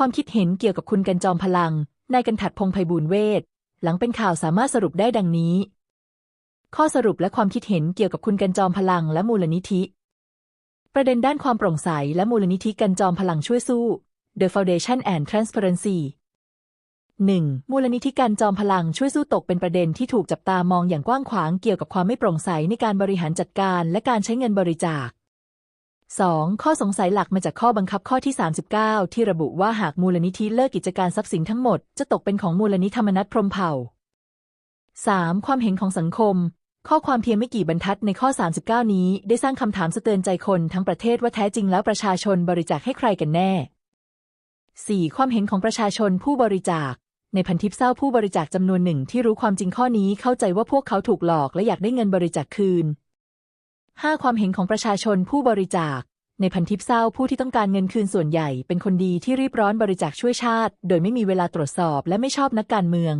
ความคิดเห็นเกี่ยวกับคุณกันจอมพลัง นายกันถัดพงไพบูลเวท หลังเป็นข่าวสามารถสรุปได้ดังนี้ ข้อสรุปและความคิดเห็นเกี่ยวกับคุณกันจอมพลังและมูลนิธิ ประเด็นด้านความโปร่งใสและมูลนิธิกันจอมพลังช่วยสู้ The Foundation and Transparency 1. มูลนิธิการจอมพลังช่วยสู้ตกเป็นประเด็นที่ถูกจับตามองอย่างกว้างขวางเกี่ยวกับความไม่โปร่งใสในการบริหารจัดการและการใช้เงินบริจาค 2. ข้อสงสัยหลักมาจากข้อบังคับข้อที่ 39 ที่ระบุว่าหากมูลนิธิเลิกกิจการทรัพย์สินทั้งหมด จะตกเป็นของมูลนิธิธรรมนัตพรหมเผ่า 3. ความเห็นของสังคม ข้อความเพียงไม่กี่บรรทัดในข้อ 39 นี้ ได้สร้างคำถามสะเตือนใจคนทั้งประเทศว่าแท้จริงแล้วประชาชนบริจาคให้ใครกันแน่ 4. ความเห็นของประชาชนผู้บริจาค ในพันทิปเศร้าผู้บริจาคจำนวนหนึ่งที่รู้ความจริงข้อนี้เข้าใจว่าพวกเขาถูกหลอกและอยากได้เงินบริจาคคืน 5. ความเห็นของประชาชนผู้บริจาค ในพันทิปเศร้าผู้ที่ต้องการเงินคืนส่วนใหญ่ เป็นคนดีที่รีบร้อนบริจาคช่วยชาติ โดยไม่มีเวลาตรวจสอบและไม่ชอบนักการเมือง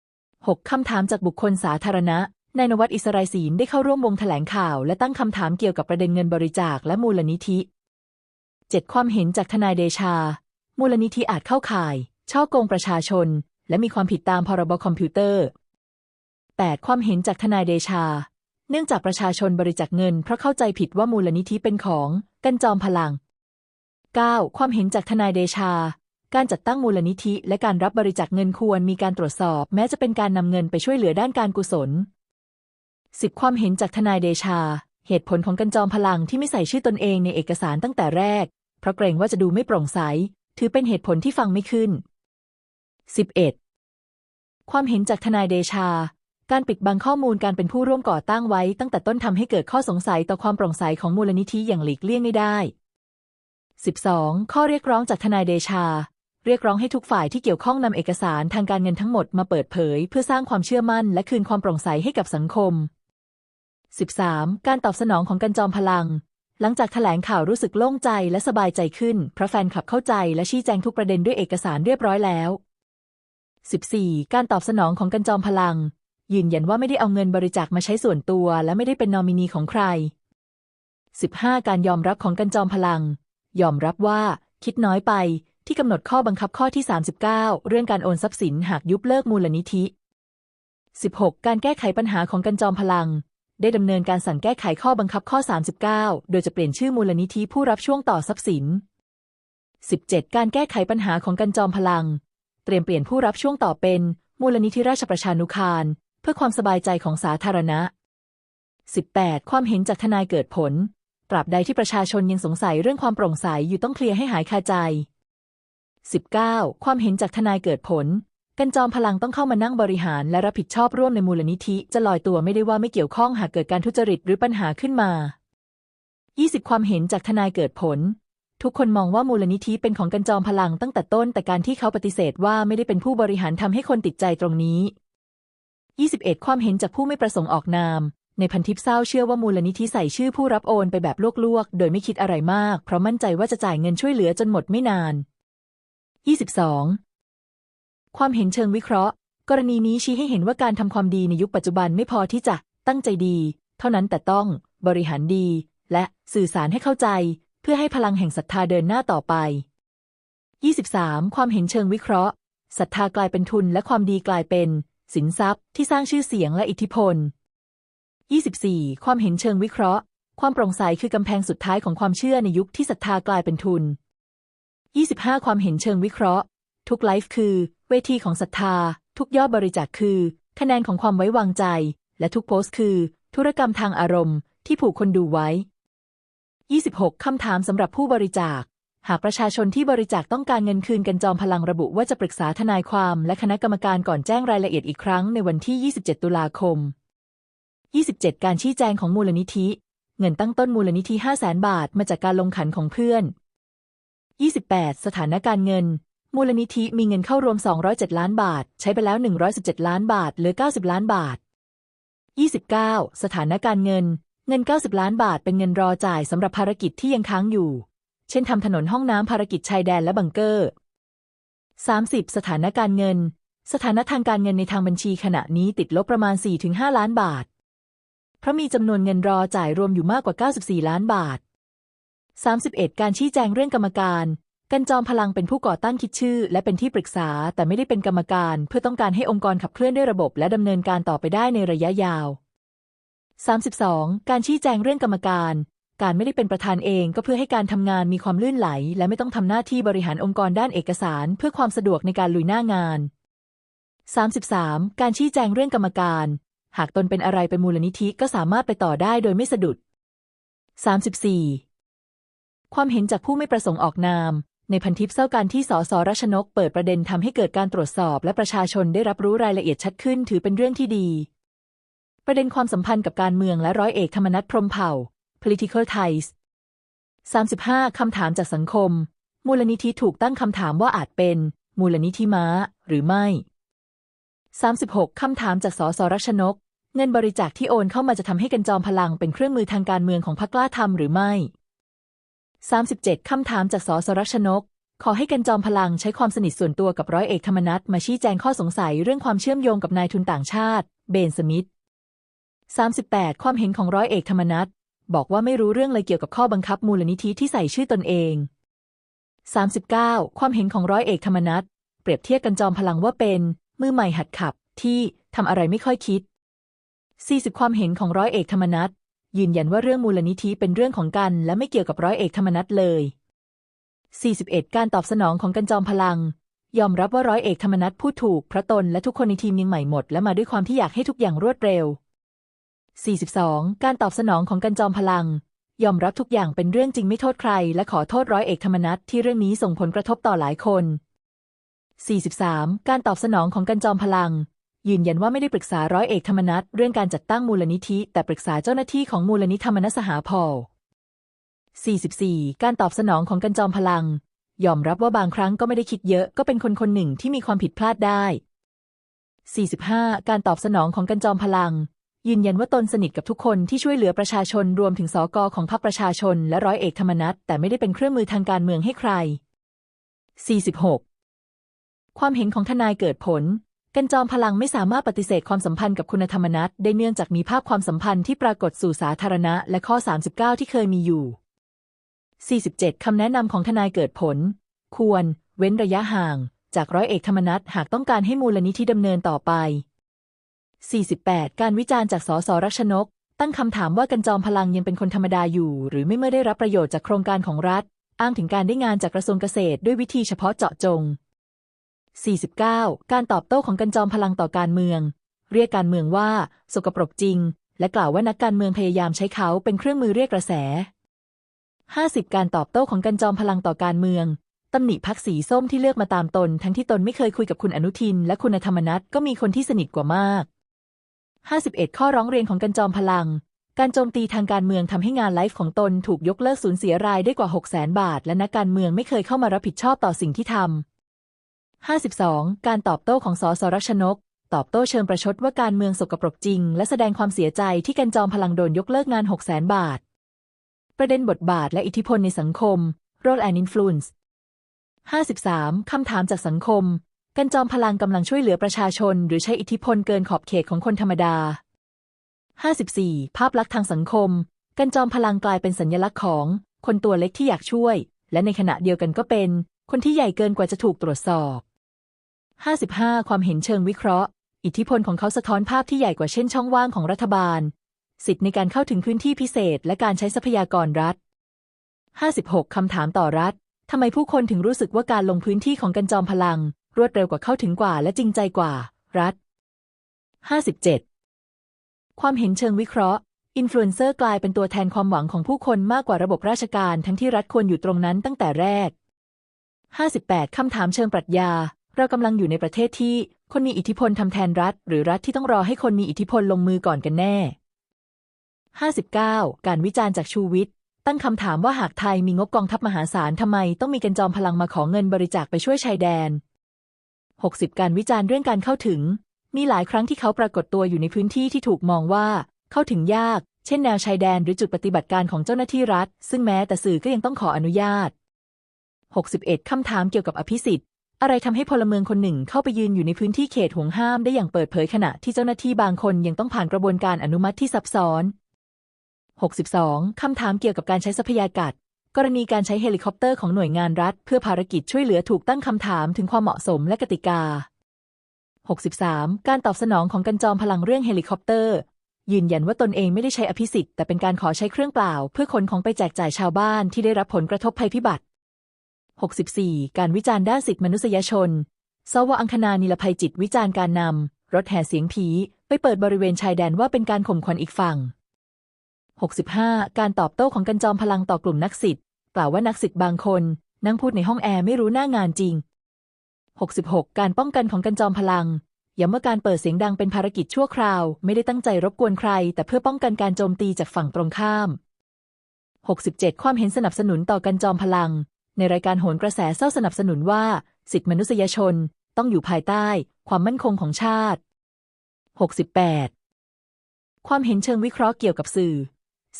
6. คำถามจากบุคคลสาธารณะนายนวัดอิสราศีลได้เข้าร่วมวงแถลงข่าว และตั้งคำถามเกี่ยวกับประเด็นเงินบริจาคและมูลนิธิ 7. ความเห็นจากทนายเดชา มูลนิธิอาจเข้าข่าย ช่อโกงประชาชน และมีความผิดตามพรบคอมพิวเตอร์ 8. ความเห็นจากทนายเดชา เนื่องจากประชาชนบริจาคเงินเพราะเข้าใจผิดว่ามูลนิธิเป็นของกันจอมพลัง 9. ความเห็นจากทนายเดชา การจัดตั้งมูลนิธิและการรับบริจาคเงินควรมีการตรวจสอบ แม้จะเป็นการนำเงินไปช่วยเหลือด้านการกุศล 10. ความเห็นจากทนายเดชา เหตุผลของกันจอมพลังที่ไม่ใส่ชื่อตนเองในเอกสารตั้งแต่แรก เพราะเกรงว่าจะดูไม่โปร่งใส ถือเป็นเหตุผลที่ฟังไม่ขึ้น 11. ความเห็นจากทนายเดชา การปิดบังข้อมูลการเป็นผู้ร่วมก่อตั้งไว้ ตั้งแต่ต้นทำให้เกิดข้อสงสัยต่อความโปร่งใสของมูลนิธิอย่างหลีกเลี่ยงไม่ได้ 12. ข้อเรียกร้องจากทนายเดชา เรียกร้องให้ทุกฝ่ายที่เกี่ยวข้องนำเอกสารทางการเงินทั้งหมดมาเปิดเผย เพื่อสร้างความเชื่อมั่น และคืนความโปร่งใสให้กับสังคม 13. การตอบสนองของกันจอมพลัง หลังจากแถลงข่าวรู้สึกโล่งใจและสบายใจขึ้น เพราะแฟนคลับเข้าใจและชี้แจงทุกประเด็นด้วยเอกสารเรียบร้อยแล้ว 14. การตอบสนองของกันจอมพลัง ยืนยันว่าไม่ได้เอาเงินบริจาคมาใช้ส่วนตัว และไม่ได้เป็นนอมินีของใคร 15. การยอมรับของกันจอมพลัง ยอมรับว่า คิดน้อยไปที่กำหนดข้อบังคับข้อที่ 39 เรื่องการโอนทรัพย์สินหากยุบเลิกมูลนิธิ 16. การแก้ไขปัญหาของกันจอมพลัง ได้ดำเนินการสั่งแก้ไขข้อบังคับข้อ 39 โดยจะเปลี่ยนชื่อมูลนิธิผู้รับช่วงต่อทรัพย์สิน 17. การแก้ไขปัญหาของกันจอมพลัง เตรียมเปลี่ยนผู้รับช่วงต่อเป็น มูลนิธิราชประชานุคาร เพื่อความสบายใจของสาธารณะ 18. ความเห็นจากทนายเกิดผลตราบใดที่ประชาชนยังสงสัยเรื่องความโปร่งใสอยู่ต้องเคลียร์ให้หายคาใจ 19. ความเห็นจากทนายเกิดผลกันจอมพลังต้องเข้ามานั่งบริหาร และรับผิดชอบร่วมในมูลนิธิ จะลอยตัวไม่ได้ว่าไม่เกี่ยวข้องหากเกิดการทุจริตหรือปัญหาขึ้นมา 20. ความเห็นจากทนายเกิดผล ทุกคนมองว่ามูลนิธิเป็นของกันจอมพลังตั้งแต่ต้น แต่การที่เขาปฏิเสธว่าไม่ได้เป็นผู้บริหารทำให้คนติดใจตรงนี้ 21. ความเห็นจากผู้ไม่ประสงค์ออกนาม ในพันทิปเศร้าเชื่อว่ามูลนิธิใส่ชื่อผู้รับโอนไปแบบลวกๆ โดยไม่คิดอะไรมาก เพราะมั่นใจว่าจะจ่ายเงินช่วยเหลือจนหมดไม่นาน 22. ความเห็นเชิงวิเคราะห์ กรณีนี้ชี้ให้เห็นว่าการทำความดีในยุคปัจจุบันไม่พอที่จะตั้งใจดี เท่านั้นแต่ต้องบริหารดี และสื่อสารให้เข้าใจ เพื่อให้พลังแห่งศรัทธาเดินหน้าต่อไป 23. ความเห็นเชิงวิเคราะห์ศรัทธากลายเป็นทุนและความดีกลายเป็น สินทรัพย์ที่สร้างชื่อเสียงและอิทธิพล 24. ความเห็นเชิงวิเคราะห์ ความโปร่งใสคือกำแพงสุดท้ายของความเชื่อในยุคที่ศรัทธากลายเป็นทุน 25. ความเห็นเชิงวิเคราะห์ ทุกไลฟ์คือ เวทีของศรัทธา ทุกยอดบริจาคคือ คะแนนของความไว้วางใจ และทุกโพสต์คือ ธุรกรรมทางอารมณ์ ที่ผูกคนดูไว้ 26. คำถามสำหรับผู้บริจาค หากประชาชนที่บริจาคต้องการเงินคืนกันจอมพลังระบุว่าจะปรึกษาทนายความและคณะกรรมการก่อนแจ้งรายละเอียดอีกครั้งในวันที่ 27 ตุลาคม 27. การชี้แจงของมูลนิธิ เงินตั้งต้นมูลนิธิ 500,000 บาท มาจากการลงขันของเพื่อน 28. สถานการเงิน มูลนิธิมีเงินเข้ารวม 207 ล้านบาท ใช้ไปแล้ว 117 ล้านบาทเหลือ 90 ล้านบาท 29. สถานการเงิน เงิน 90 ล้านบาทเป็นเงินรอจ่ายสำหรับภารกิจที่ยังค้างอยู่ เช่นทำถนนห้องน้ำภารกิจชายแดนและบังเกอร์ 30. สถานการเงิน สถานะทางการเงินในทางบัญชีขณะนี้ติดลบประมาณ 4-5 ล้านบาท เพราะมีจำนวนเงินรอจ่ายรวมอยู่มากกว่า 94 ล้านบาท 31. การชี้แจงเรื่องกรรมการกันจอมพลังเป็นผู้ก่อตั้งคิดชื่อ และเป็นที่ปรึกษา แต่ไม่ได้เป็นกรรมการ เพื่อต้องการให้องค์กรขับเคลื่อนด้วยระบบ และดำเนินการต่อไปได้ในระยะยาว 32. การชี้แจงเรื่องกรรมการ การไม่ได้เป็นประธานเอง ก็เพื่อให้การทำงานมีความลื่นไหล และไม่ต้องทำหน้าที่บริหารองค์กรด้านเอกสาร เพื่อความสะดวกในการลุยหน้างาน 33. การชี้แจงเรื่องกรรมการ หากตนเป็นอะไรเป็นมูลนิธิก็สามารถไปต่อได้โดยไม่สะดุด 34. ความเห็นจากผู้ไม่ประสงค์ออกนาม ในพันทิปเศร้าการที่สสรัชนก เปิดประเด็นทำให้เกิดการตรวจสอบ และประชาชนได้รับรู้รายละเอียดชัดขึ้นถือเป็นเรื่องที่ดี ประเด็นความสัมพันธ์กับการเมืองและร้อยเอกธรรมนัฐพรมเผ่า political ties 35 คำถามจากสังคม มูลนิธิถูกตั้งคำถามว่าอาจเป็น มูลนิธิม้า หรือไม่ 36 คำถามจากสสรัชนก เงินบริจาคที่โอนเข้ามาจะทำให้กันจอมพลังเป็นเครื่องมือทางการเมืองของพรรคกล้าทำหรือไม่ 37 คำถามจากสสรัชนก ขอให้กันจอมพลังใช้ความสนิทส่วนตัวกับร้อยเอกธรรมนัฐมาชี้แจงข้อสงสัยเรื่องความเชื่อมโยงกับนายทุนต่างชาติ เบนสมิธ38 ความเห็นของร้อยเอกธรรมนัฐ บอกว่าไม่รู้เรื่องเลยเกี่ยวกับข้อบังคับมูลนิธิที่ใส่ชื่อตนเอง 39. ความเห็นของร้อยเอกธรรมนัฐเปรียบเทียบกันจอมพลังว่าเป็น มือใหม่หัดขับ ที่ทำอะไรไม่ค่อยคิด 40. ความเห็นของร้อยเอกธรรมนัฐยืนยันว่าเรื่องมูลนิธิเป็นเรื่องของกัน และไม่เกี่ยวกับร้อยเอกธรรมนัฐเลย 41. การตอบสนองของกันจอมพลัง ยอมรับว่าร้อยเอกธรรมนัฐพูดถูก พระตนและทุกคนในทีมยังใหม่หมด และมาด้วยความที่อยากให้ทุกอย่างรวดเร็ว 42. การตอบสนองของกันจอมพลัง ยอมรับทุกอย่างเป็นเรื่องจริงไม่โทษใคร และขอโทษร้อยเอกธรรมนัฐที่เรื่องนี้ส่งผลกระทบต่อหลายคน 43. การตอบสนองของกันจอมพลัง ยืนยันว่าไม่ได้ปรึกษาร้อยเอกธรรมนัฐเรื่องการจัดตั้งมูลนิธิ แต่ปรึกษาเจ้าหน้าที่ของมูลนิธิธรรมนสหาพอล 44. การตอบสนองของกันจอมพลัง ยอมรับว่าบางครั้งก็ไม่ได้คิดเยอะก็เป็นคนคนหนึ่งที่มีความผิดพลาดได้ 45. การตอบสนองของกันจอมพลัง ยืนยันว่าตนสนิทกับทุกคนที่ช่วยเหลือประชาชนรวมถึงสกของพรรคประชาชนและร้อยเอกธรรมนัฐแต่ไม่ได้เป็นเครื่องมือทางการเมืองให้ใคร 46. ความเห็นของทนายเกิดผล กันจอมพลังไม่สามารถปฏิเสธความสัมพันธ์กับคุณธรรมนัฐได้เนื่องจากมีภาพความสัมพันธ์ที่ปรากฏสู่สาธารณะ และข้อ 39 ที่เคยมีอยู่ 47 คำแนะนำของทนายเกิดผล ควร เว้นระยะห่าง จากร้อยเอกธรรมนัฐหากต้องการให้มูลนิธิดำเนินต่อไป 48 การวิจารณ์จากสสรัชนก ตั้งคำถามว่ากันจอมพลังยังเป็นคนธรรมดาอยู่ หรือไม่เมื่อได้รับประโยชน์จากโครงการของรัฐ อ้างถึงการได้งานจากกระทรวงเกษตรด้วยวิธีเฉพาะเจาะจง 49. การตอบโต้ของกันจอมพลังต่อการเมือง เรียกการเมืองว่า สกปรกจริง และกล่าวว่านักการเมืองพยายามใช้เขาเป็นเครื่องมือเรียกกระแส 50. การตอบโต้ของกันจอมพลังต่อการเมืองตำหนิพักสีส้มที่เลือกมาตามตน ทั้งที่ตนไม่เคยคุยกับคุณอนุทิน และคุณธรรมนัฐก็มีคนที่สนิทกว่ามาก 51 ข้อร้องเรียนของกันจอมพลัง การโจมตีทางการเมืองทำให้งานไลฟ์ของตนถูกยกเลิกสูญเสียรายได้กว่า 6 0 0 0 0 บาท และนักการเมืองไม่เคยเข้ามารับผิดชอบต่อสิ่งที่ทำ52 การตอบโต้ของสสรัชนก ตอบโต้เชิงประชดว่าการเมืองสกปรกจริง และแสดงความเสียใจที่กันจอมพลังโดนยกเลิกงาน 6 0 0 0 0 0บาท ประเด็นบทบาทและอิทธิพลในสังคม role and influence 53 คำถามจากสังคม กันจอมพลังกำลังช่วยเหลือประชาชน หรือใช้อิทธิพลเกินขอบเขตของคนธรรมดา 54. ภาพลักษณ์ทางสังคม กันจอมพลังกลายเป็นสัญลักษณ์ของ คนตัวเล็กที่อยากช่วย และในขณะเดียวกันก็เป็น คนที่ใหญ่เกินกว่าจะถูกตรวจสอบ 55. ความเห็นเชิงวิเคราะห์ อิทธิพลของเขาสะท้อนภาพที่ใหญ่กว่าเช่นช่องว่างของรัฐบาล สิทธิในการเข้าถึงพื้นที่พิเศษ และการใช้ทรัพยากรรัฐ 56. คำถามต่อรัฐทำไมผู้คนถึงรู้สึกว่าการลงพื้นที่ของกันจอมพลัง รวดเร็วกว่าเข้าถึงกว่าและจริงใจกว่า รัฐ 57. ความเห็นเชิงวิเคราะห์อินฟลูเอนเซอร์กลายเป็นตัวแทนความหวังของผู้คนมากกว่าระบบราชการทั้งที่รัฐควรอยู่ตรงนั้นตั้งแต่แรก 58. คำถามเชิงปรัชญา เรากำลังอยู่ในประเทศที่ คนมีอิทธิพลทำแทนรัฐ หรือรัฐที่ต้องรอให้คนมีอิทธิพลลงมือก่อนกันแน่ 59. การวิจารณ์จากชูวิทย์ตั้งคำถามว่าหากไทยมีงบกองทัพมหาศาลทำไมต้องมีกันจอมพลังมาขอเงินบริจาคไปช่วยชายแดน 60 การวิจารณ์เรื่องการเข้าถึง มีหลายครั้งที่เขาปรากฏตัวอยู่ในพื้นที่ที่ถูกมองว่าเข้าถึงยาก เช่นแนวชายแดนหรือจุดปฏิบัติการของเจ้าหน้าที่รัฐ ซึ่งแม้แต่สื่อก็ยังต้องขออนุญาต 61 คำถามเกี่ยวกับอภิสิทธิ์ อะไรทำให้พลเมืองคนหนึ่งเข้าไปยืนอยู่ในพื้นที่เขตห่วงห้ามได้อย่างเปิดเผยขณะที่เจ้าหน้าที่บางคนยังต้องผ่านกระบวนการอนุมัติที่ซับซ้อน 62. คำถามเกี่ยวกับการใช้ทรัพยากาศ กรณีการใช้เฮลิคอปเตอร์ของหน่วยงานรัฐ เพื่อภารกิจช่วยเหลือถูกตั้งคำถามถึงความเหมาะสมและกติกา 63. การตอบสนองของกันจอมพลังเรื่องเฮลิคอปเตอร์ ยืนยันว่าตนเองไม่ได้ใช้อภิสิทธิ์แต่เป็นการขอใช้เครื่องเปล่า เพื่อขนของไปแจกจ่ายชาวบ้านที่ได้รับผลกระทบภัยพิบัติ 64. การวิจารณ์ด้านสิทธิมนุษยชนสวอังคณานิลภัยจิตวิจารณ์การนำรถแห่เสียงผีไปเปิดบริเวณชายแดนว่าเป็นการข่มขวัญอีกฝั่ง 65. การตอบโต้ของกันจอมพลังต่อกลุ่มนักสิทธิ์กล่าวว่านักสิทธิ์บางคน นั่งพูดในห้องแอร์ไม่รู้หน้างานจริง 66. การป้องกันของกันจอมพลังย้ำว่าการเปิดเสียงดังเป็นภารกิจชั่วคราว ไม่ได้ตั้งใจรบกวนใคร แต่เพื่อป้องกันการโจมตีจากฝั่งตรงข้าม 67. ความเห็นสนับสนุนต่อกันจอมพลัง ในรายการโหนกระแสเศร้าสนับสนุนว่า สิทธิมนุษยชนต้องอยู่ภายใต้ ความมั่นคงของชาติ 68. ความเห็นเชิงวิเคราะห์เกี่ยวกับสื่อ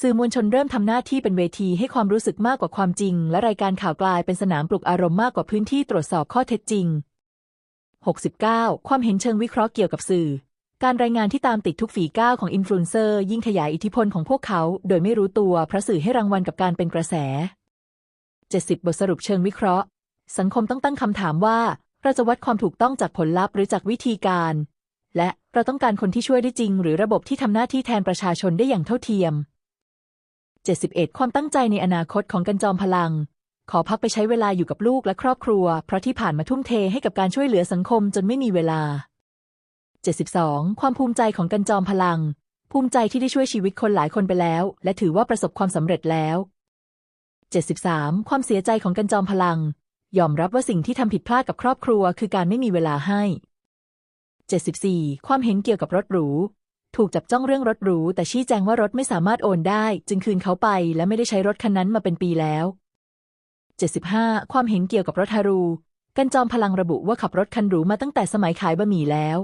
สื่อมวลชนเริ่มทำหน้าที่เป็นเวทีให้ความรู้สึกมากกว่าความจริง และรายการข่าวกลายเป็นสนามปลุกอารมณ์มากกว่าพื้นที่ตรวจสอบข้อเท็จจริง 69. ความเห็นเชิงวิเคราะห์เกี่ยวกับสื่อ การรายงานที่ตามติดทุกฝีก้าวของอินฟลูเอนเซอร์ยิ่งขยายอิทธิพลของพวกเขา โดยไม่รู้ตัวเพราะสื่อให้รางวัลกับการเป็นกระแส 70 บทสรุปเชิงวิเคราะห์ สังคมต้องตั้งคำถามว่าเราจะวัดความถูกต้องจากผลลัพธ์หรือจากวิธีการ และเราต้องการคนที่ช่วยได้จริง หรือระบบที่ทำหน้าที่แทนประชาชนได้อย่างเท่าเทียม 71 ความตั้งใจในอนาคตของกันจอมพลัง ขอพักไปใช้เวลาอยู่กับลูกและครอบครัว เพราะที่ผ่านมาทุ่มเทให้กับการช่วยเหลือสังคมจนไม่มีเวลา 72. ความภูมิใจของกันจอมพลัง ภูมิใจที่ได้ช่วยชีวิตคนหลายคนไปแล้ว และถือว่าประสบความสำเร็จแล้ว 73. ความเสียใจของกันจอมพลัง ยอมรับว่าสิ่งที่ทำผิดพลาดกับครอบครัว คือการไม่มีเวลาให้ 74. ความเห็นเกี่ยวกับรถหรู ถูกจับจ้องเรื่องรถหรู แต่ชี้แจงว่ารถไม่สามารถโอนได้ จึงคืนเขาไปและไม่ได้ใช้รถคันนั้นมาเป็นปีแล้ว 75. ความเห็นเกี่ยวกับรถฮารู กันจอมพลังระบุว่าขับรถคันหรูมาตั้งแต่สมัยขายบะหมี่แล้ว